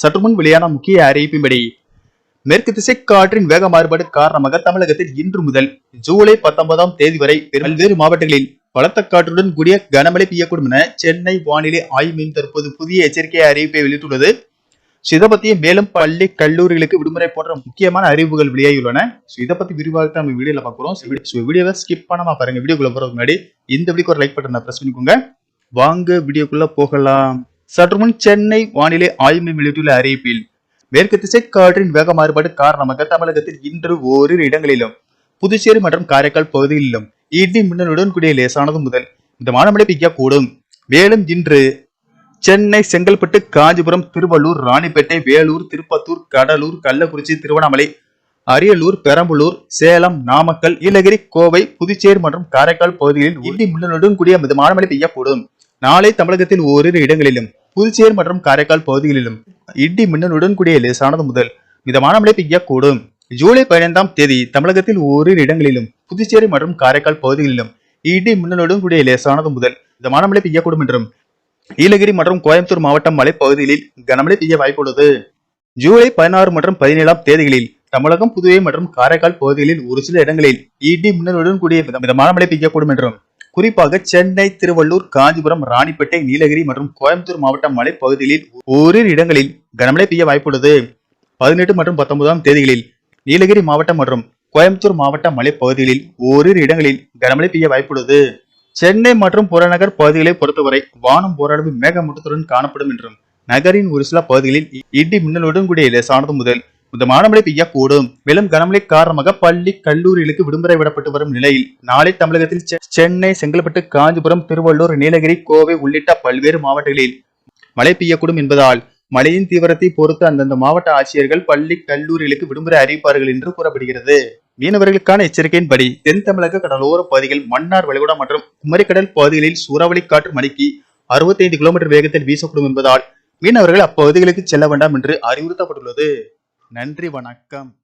சற்று முன் வெளியான முக்கிய அறிவிப்பின்படி மேற்கு திசை காற்றின் வேக மாறுபாடு காரணமாக தமிழகத்தில் இன்று முதல் ஜூலை பத்தொன்பதாம் தேதி வரை பல்வேறு மாவட்டங்களில் பலத்த காற்றுடன் கூடிய கனமழை பெய்யக்கூடும் என சென்னை வானிலை ஆய்வு மையம் தற்போது புதிய எச்சரிக்கை அறிவிப்பை வெளியிட்டுள்ளது. So, இதை பத்தி மேலும் பள்ளி கல்லூரிகளுக்கு விடுமுறை போன்ற முக்கியமான அறிவுகள் வெளியாகியுள்ளன. So, இதை பத்தி விரிவாக தான் நம்ம வீடியோல பாக்குறோம் ஸோ வீடியோவை ஸ்கிப் பண்ணாம பாருங்க. வீடியோக்குள்ள போறதுக்கு முன்னாடி இந்த வீடியோக்கு ஒரு லைக் பட்டனை பிரஸ் பண்ணிக்கோங்க. வாங்க வீடியோக்குள்ள போகலாம். சற்று முன் சென்னை வானிலை ஆய்வு மையம் வெளியிட்டுள்ள அறிவிப்பில் மேற்கு திசை காற்றின் வேக மாறுபாடு காரணமாக தமிழகத்தில் இன்று ஓரிரு இடங்களிலும் புதுச்சேரி மற்றும் காரைக்கால் பகுதிகளிலும் இடி மின்னலுடன் கூடிய லேசானது முதல் மிதமான மழை பெய்யக்கூடும் மேலும் இன்று சென்னை செங்கல்பட்டு காஞ்சிபுரம் திருவள்ளூர் ராணிப்பேட்டை வேலூர் திருப்பத்தூர் கடலூர் கள்ளக்குறிச்சி திருவண்ணாமலை அரியலூர் பெரம்பலூர் சேலம் நாமக்கல் நீலகிரி கோவை புதுச்சேரி மற்றும் காரைக்கால் பகுதிகளில் இடி மின்னலுடன் கூடிய மிதமான மழை பெய்யக்கூடும். நாளை தமிழகத்தில் ஓரிரு இடங்களிலும் புதுச்சேரி மற்றும் காரைக்கால் பகுதிகளிலும் இடி மின்னலுடன் கூடிய லேசானது முதல் மிதமான மழை பெய்யக்கூடும். ஜூலை பதினைந்தாம் தேதி தமிழகத்தில் ஓரிரு இடங்களிலும் புதுச்சேரி மற்றும் காரைக்கால் பகுதிகளிலும் இடி மின்னலுடன் கூடிய லேசானது முதல் மிதமான மழை பெய்யக்கூடும் என்றும் நீலகிரி மற்றும் கோயம்புத்தூர் மாவட்டம் மலைப்பகுதிகளில் கனமழை பெய்ய வாய்ப்புள்ளது. ஜூலை பதினாறு மற்றும் பதினேழாம் தேதிகளில் தமிழகம் புதுவை மற்றும் காரைக்கால் பகுதிகளில் ஒரு சில இடங்களில் இடி மின்னலுடன் கூடிய மிதமான மழை பெய்யக்கூடும் என்றும் குறிப்பாக சென்னை திருவள்ளூர் காஞ்சிபுரம் ராணிப்பேட்டை நீலகிரி மற்றும் கோயம்புத்தூர் மாவட்ட மலைப்பகுதிகளில் ஓரிரு இடங்களில் கனமழை பெய்ய வாய்ப்புள்ளது. பதினெட்டு மற்றும் பத்தொன்பதாம் தேதிகளில் நீலகிரி மாவட்டம் மற்றும் கோயம்புத்தூர் மாவட்ட மலைப்பகுதிகளில் ஓரிரு இடங்களில் கனமழை பெய்ய வாய்ப்புள்ளது. சென்னை மற்றும் புறநகர் பகுதிகளை பொறுத்தவரை வானம் ஓரளவு மேகமூட்டத்துடன் காணப்படும் என்றும் நகரின் ஒரு சில பகுதிகளில் இடி மின்னலுடன் கூடிய லேசானது முதல் இந்த மழை பெய்யக்கூடும் மேலும் கனமழை காரணமாக பள்ளி கல்லூரிகளுக்கு விடுமுறை விடப்பட்டு வரும் நிலையில் நாளை தமிழகத்தில் சென்னை செங்கல்பட்டு காஞ்சிபுரம் திருவள்ளூர் நீலகிரி கோவை உள்ளிட்ட பல்வேறு மாவட்டங்களில் மழை பெய்யக்கூடும் என்பதால் மழையின் தீவிரத்தை பொறுத்து அந்தந்த மாவட்ட ஆட்சியர்கள் பள்ளி கல்லூரிகளுக்கு விடுமுறை அறிவிப்பார்கள் என்று கூறப்படுகிறது. மீனவர்களுக்கான எச்சரிக்கையின்படி தென் தமிழக கடலோர பகுதிகள் மன்னார் வளைகுடா மற்றும் குமரிக்கடல் பகுதிகளில் சூறாவளி காற்று மணிக்கு 65 கிலோமீட்டர் வேகத்தில் வீசக்கூடும் என்பதால் மீனவர்கள் அப்பகுதிகளுக்கு செல்ல வேண்டாம் என்று அறிவுறுத்தப்பட்டுள்ளது. நன்றி வணக்கம்.